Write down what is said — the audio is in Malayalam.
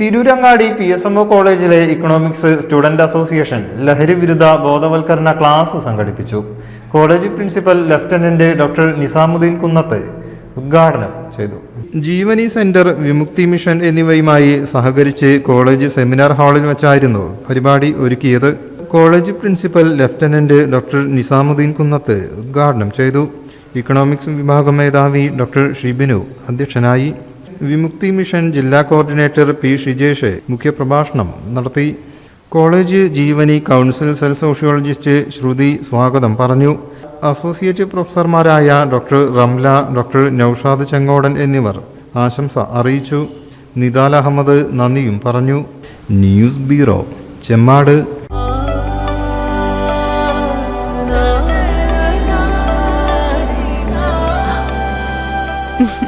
Tirurangadi P S M O കോളേജിലെ ഇക്കണോമിക്സ് സ്റ്റുഡന്റ് അസോസിയേഷൻ ലഹരി വിരുദ്ധ ബോധവൽക്കരണ ക്ലാസ് സംഘടിപ്പിച്ചു. College principal lieutenant doctor Nizamuddin Kunnath ഉദ്ഘാടനം ചെയ്തു. ജീവനി സെന്റർ വിമുക്തി മിഷൻ എന്നിവയുമായി സഹകരിച്ച് കോളേജ് സെമിനാർ ഹാളിൽ വെച്ചായിരുന്നു പരിപാടി ഒരുക്കിയത്. College principal lieutenant doctor Nizamuddin Kunnath ഉദ്ഘാടനം ചെയ്തു. ഇക്കണോമിക്സ് വിഭാഗം മേധാവി ഡോക്ടർ ഷിബിനു അധ്യക്ഷനായി. വിമുക്തി മിഷൻ ജില്ലാ കോർഡിനേറ്റർ പി ഷിജേഷ് മുഖ്യപ്രഭാഷണം നടത്തി. College Jeevani council cell sociologist Shruthi സ്വാഗതം പറഞ്ഞു. അസോസിയേറ്റ് പ്രൊഫസർമാരായ ഡോക്ടർ റംല ഡോക്ടർ നൌഷാദ് ചെങ്ങോടൻ എന്നിവർ ആശംസ അറിയിച്ചു. നിദാൽ അഹമ്മദ് നന്ദിയും പറഞ്ഞു. News bureau Chemmad.